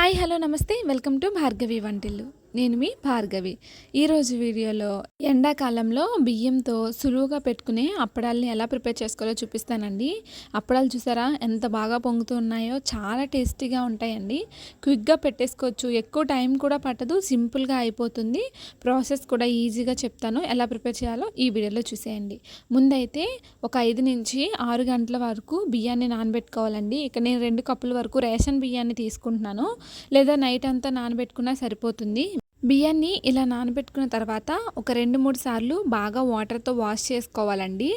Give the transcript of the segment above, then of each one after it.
Hi hello నమస్తే. Welcome to Bhargavi Vantillu. నేను మీ భార్గవి. ఈరోజు వీడియోలో ఎండాకాలంలో బియ్యంతో సులువుగా పెట్టుకునే అప్పడాలని ఎలా ప్రిపేర్ చేసుకోవాలో చూపిస్తానండి. అప్పడాలు చూసారా? ఎంత బాగా పొంగుతూ ఉన్నాయో చాలా టేస్టీగా ఉంటాయండి. క్విక్గా పెట్టేసుకోవచ్చు. ఎక్కువ టైం కూడా పట్టదు. సింపుల్గా అయిపోతుంది. ప్రాసెస్ కూడా ఈజీగా చెప్తాను. ఎలా ప్రిపేర్ చేయాలో ఈ వీడియోలో చూసేయండి. ముందైతే ఒక ఐదు నుంచి ఆరు గంటల వరకు బియ్యాన్ని నానబెట్టుకోవాలండి. ఇక నేను రెండు కప్పుల వరకు రేషన్ బియ్యాన్ని తీసుకుంటున్నాను. లేదా నైట్ అంతా నానబెట్టుకున్నా సరిపోతుంది. బియ్యాన్ని ఇలా నానబెట్టుకున్న తర్వాత ఒక రెండు మూడు సార్లు బాగా వాటర్తో వాష్ చేసుకోవాలండి.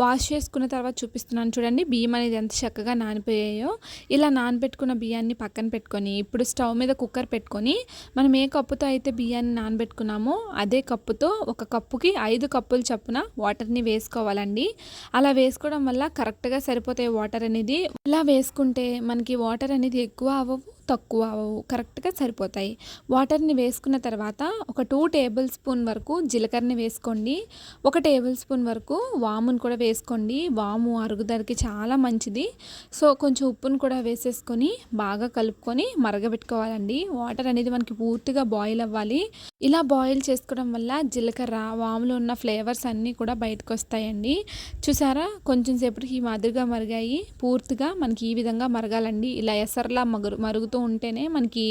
వాష్ చేసుకున్న తర్వాత చూపిస్తున్నాను చూడండి బియ్యం అనేది ఎంత చక్కగా నానిపోయాయో. ఇలా నానబెట్టుకున్న బియ్యాన్ని పక్కన పెట్టుకొని ఇప్పుడు స్టవ్ మీద కుక్కర్ పెట్టుకొని మనం ఏ కప్పుతో అయితే బియ్యాన్ని నానబెట్టుకున్నామో అదే కప్పుతో ఒక కప్పుకి ఐదు కప్పులు చప్పున వాటర్ని వేసుకోవాలండి. అలా వేసుకోవడం వల్ల కరెక్ట్గా సరిపోతాయి వాటర్ అనేది ఇలా వేసుకుంటే మనకి వాటర్ అనేది ఎక్కువ అవ్వవు. తక్కువ కరెక్ట్గా సరిపోతాయి. వాటర్ని వేసుకున్న తర్వాత ఒక టూ టేబుల్ స్పూన్ వరకు జీలకర్రని వేసుకోండి. ఒక టేబుల్ స్పూన్ వరకు వామును కూడా వేసుకోండి. వాము అరుగుదలకి చాలా మంచిది. సో కొంచెం ఉప్పును కూడా వేసేసుకొని బాగా కలుపుకొని మరగబెట్టుకోవాలండి. వాటర్ అనేది మనకి పూర్తిగా బాయిల్ అవ్వాలి. ఇలా బాయిల్ చేసుకోవడం వల్ల జీలకర్ర వాములో ఉన్న ఫ్లేవర్స్ అన్నీ కూడా బయటకు వస్తాయండి చూసారా? కొంచెం సేపటికి ఈ మాదిరిగా మరిగాయి. పూర్తిగా మనకి ఈ విధంగా మరగాలండి. ఇలా ఎసర్లా మగురు మరుగుతూ ఉంటేనే మనకి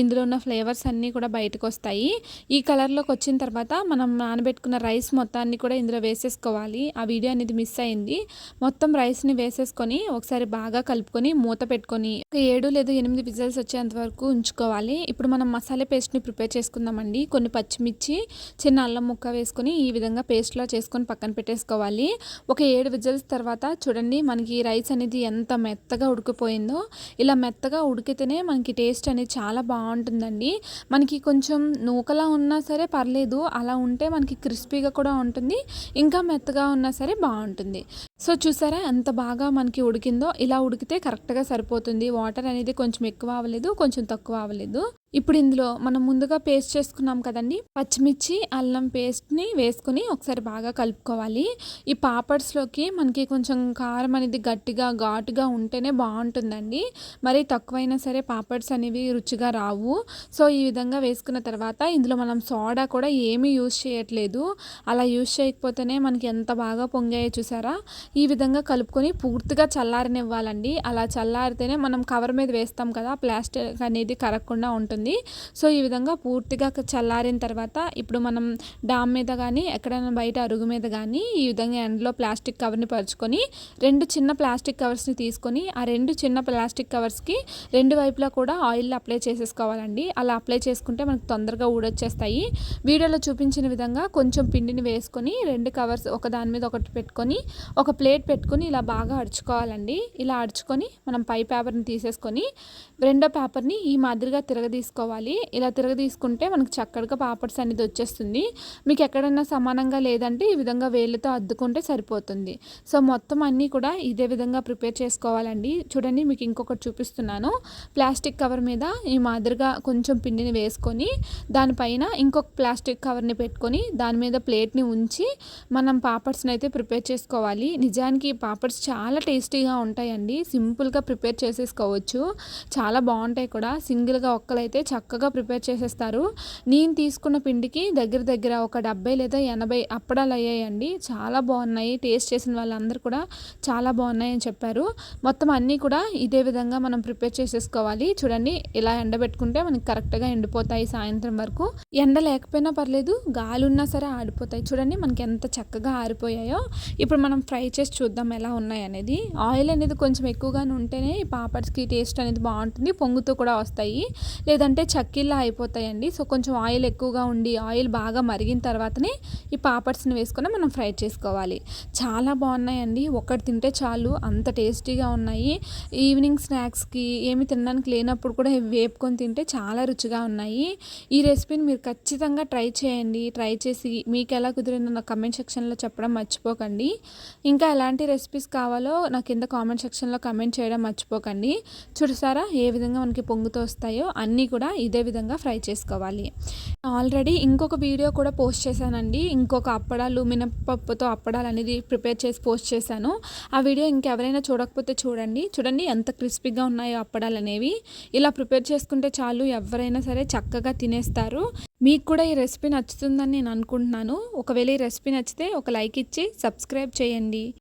ఇందులో ఉన్న ఫ్లేవర్స్ అన్నీ కూడా బయటకు వస్తాయి ఈ కలర్లోకి వచ్చిన తర్వాత మనం నానబెట్టుకున్న రైస్ మొత్తాన్ని కూడా ఇందులో వేసేసుకోవాలి. ఆ వీడియో అనేది మిస్ అయింది. మొత్తం రైస్ని వేసేసుకొని ఒకసారి బాగా కలుపుకొని మూత పెట్టుకొని ఒక ఏడు లేదా ఎనిమిది విజిల్స్ వచ్చేంత వరకు ఉంచుకోవాలి. ఇప్పుడు మనం మసాలా పేస్ట్ని ప్రిపేర్ చేసుకుందామండి. కొన్ని పచ్చిమిర్చి చిన్న అల్లం ముక్క వేసుకొని ఈ విధంగా పేస్ట్లా చేసుకొని పక్కన పెట్టేసుకోవాలి. ఒక ఏడు విజిల్స్ తర్వాత చూడండి మనకి రైస్ అనేది ఎంత మెత్తగా ఉడికిపోయిందో. ఇలా మెత్తగా ఉడికితేనే మనకి టేస్ట్ అనేది చాలా బాగుంటుందండి. మనకి కొంచెం నూకలా ఉన్నా సరే పర్లేదు అలా ఉంటే మనకి క్రిస్పీగా కూడా ఉంటుంది ఇంకా మెత్తగా ఉన్నా సరే బాగుంటుంది. సో చూసారా ఎంత బాగా మనకి ఉడికిందో ఇలా ఉడికితే కరెక్ట్గా సరిపోతుంది. వాటర్ అనేది కొంచెం ఎక్కువ అవ్వలేదు కొంచెం తక్కువ అవ్వలేదు. ఇప్పుడు ఇందులో మనం ముందుగా పేస్ట్ చేసుకున్నాం కదండి. పచ్చిమిర్చి అల్లం పేస్ట్ని వేసుకుని ఒకసారి బాగా కలుపుకోవాలి. ఈ పాపడ్స్లోకి మనకి కొంచెం కారం అనేది గట్టిగా ఘాటుగా ఉంటేనే బాగుంటుందండి. మరి తక్కువైనా సరే పాపడ్స్ అనేవి రుచిగా రావు. సో ఈ విధంగా వేసుకున్న తర్వాత ఇందులో మనం సోడా కూడా ఏమీ యూజ్ చేయట్లేదు. అలా యూజ్ చేయకపోతేనే మనకి ఎంత బాగా పొంగాయో చూసారా? ఈ విధంగా కలుపుకొని పూర్తిగా చల్లారనివ్వాలండి. అలా చల్లారితేనే మనం కవర్ మీద వేస్తాం కదా ప్లాస్టిక్ అనేది కరగకుండా ఉంటుంది. సో ఈ విధంగా పూర్తిగా చల్లారిన తర్వాత ఇప్పుడు మనం డామ్ మీద కానీ ఎక్కడైనా బయట అరుగు మీద కానీ ఈ విధంగా ఎండలో ప్లాస్టిక్ కవర్ని పరుచుకొని రెండు చిన్న ప్లాస్టిక్ కవర్స్ని తీసుకొని ఆ రెండు చిన్న ప్లాస్టిక్ కవర్స్కి రెండు వైపులా కూడా ఆయిల్ అప్లై చేసేసుకోవాలండి. అలా అప్లై చేసుకుంటే మనకు తొందరగా ఊడొచ్చేస్తాయి. వీడియోలో చూపించిన విధంగా కొంచెం పిండిని వేసుకొని రెండు కవర్స్ ఒక దాని మీద ఒకటి పెట్టుకొని ఒక ప్లేట్ పెట్టుకొని ఇలా బాగా అడుచుకోవాలండి. ఇలా అడుచుకొని మనం పై పేపర్ని తీసేసుకొని రెండో పేపర్ని ఈ మాదిరిగా తీసుకోవాలి. ఇలా తిరగదీసుకుంటే మనకు చక్కగా పాపడ్స్ అనేది వచ్చేస్తుంది. మీకు ఎక్కడైనా సమానంగా లేదంటే ఈ విధంగా వేళ్ళతో అద్దుకుంటే సరిపోతుంది. సో మొత్తం అన్నీ కూడా ఇదే విధంగా ప్రిపేర్ చేసుకోవాలండి. చూడండి మీకు ఇంకొకటి చూపిస్తున్నాను. ప్లాస్టిక్ కవర్ మీద ఈ మాదిరిగా కొంచెం పిండిని వేసుకొని దానిపైన ఇంకొక ప్లాస్టిక్ కవర్ని పెట్టుకొని దాని మీద ప్లేట్ని ఉంచి మనం పాపడ్స్ని అయితే ప్రిపేర్ చేసుకోవాలి. నిజానికి పాపడ్స్ చాలా టేస్టీగా ఉంటాయండి. సింపుల్గా ప్రిపేర్ చేసేసుకోవచ్చు. చాలా బాగుంటాయి కూడా. సింగిల్గా ఒక్కలైతే చక్కగా ప్రిపేర్ చేసేస్తారు. నేను తీసుకున్న పిండికి దగ్గర దగ్గర ఒక డెబ్బై లేదా ఎనభై అప్పడాలు అయ్యాయండి. చాలా బాగున్నాయి. టేస్ట్ చేసిన వాళ్ళందరూ కూడా చాలా బాగున్నాయి అని చెప్పారు. మొత్తం అన్నీ కూడా ఇదే విధంగా మనం ప్రిపేర్ చేసేసుకోవాలి. చూడండి ఇలా ఎండబెట్టుకుంటే మనకి కరెక్ట్గా ఎండిపోతాయి సాయంత్రం వరకు. ఎండ లేకపోయినా పర్లేదు గాలి ఉన్నా సరే ఆడిపోతాయి చూడండి మనకి ఎంత చక్కగా ఆరిపోయాయో. ఇప్పుడు మనం ఫ్రై చేసి చూద్దాం ఎలా ఉన్నాయి అనేది. ఆయిల్ అనేది కొంచెం ఎక్కువగానే ఉంటేనే ఈ పాపడ్స్కి టేస్ట్ అనేది బాగుంటుంది. పొంగుతూ కూడా వస్తాయి. లేదా లేదంటే చక్కీల్లా అయిపోతాయండి. సో కొంచెం ఆయిల్ ఎక్కువగా ఉండి ఆయిల్ బాగా మరిగిన తర్వాతనే ఈ పాపడ్స్ని వేసుకొని మనం ఫ్రై చేసుకోవాలి. చాలా బాగున్నాయండి. ఒకటి తింటే చాలు. అంత టేస్టీగా ఉన్నాయి. ఈవినింగ్ స్నాక్స్కి ఏమి తినడానికి లేనప్పుడు కూడా వేపుకొని తింటే చాలా రుచిగా ఉన్నాయి. ఈ రెసిపీని మీరు ఖచ్చితంగా ట్రై చేయండి. ట్రై చేసి మీకు ఎలా కుదిరిందో నా కమెంట్ సెక్షన్లో చెప్పడం మర్చిపోకండి. ఇంకా ఎలాంటి రెసిపీస్ కావాలో నా కింద కామెంట్ సెక్షన్లో కమెంట్ చేయడం మర్చిపోకండి. చూడసారా ఏ విధంగా మనకి పొంగుతూ వస్తాయో అన్నీ కూడా ఇదే విధంగా ఫ్రై చేసుకోవాలి. ఆల్రెడీ ఇంకొక వీడియో కూడా పోస్ట్ చేశానండి. ఇంకొక అప్పడాలు మినపప్పుతో అప్పడాలు అనేది ప్రిపేర్ చేసి పోస్ట్ చేశాను. ఆ వీడియో ఇంకెవరైనా చూడకపోతే చూడండి. చూడండి ఎంత క్రిస్పీగా ఉన్నాయో అప్పడాలు అనేవి. ఇలా ప్రిపేర్ చేసుకుంటే చాలు ఎవరైనా సరే చక్కగా తినేస్తారు. మీకు కూడా ఈ రెసిపీ నచ్చుతుందని నేను అనుకుంటున్నాను. ఒకవేళ ఈ రెసిపీ నచ్చితే ఒక లైక్ ఇచ్చి సబ్స్క్రైబ్ చేయండి.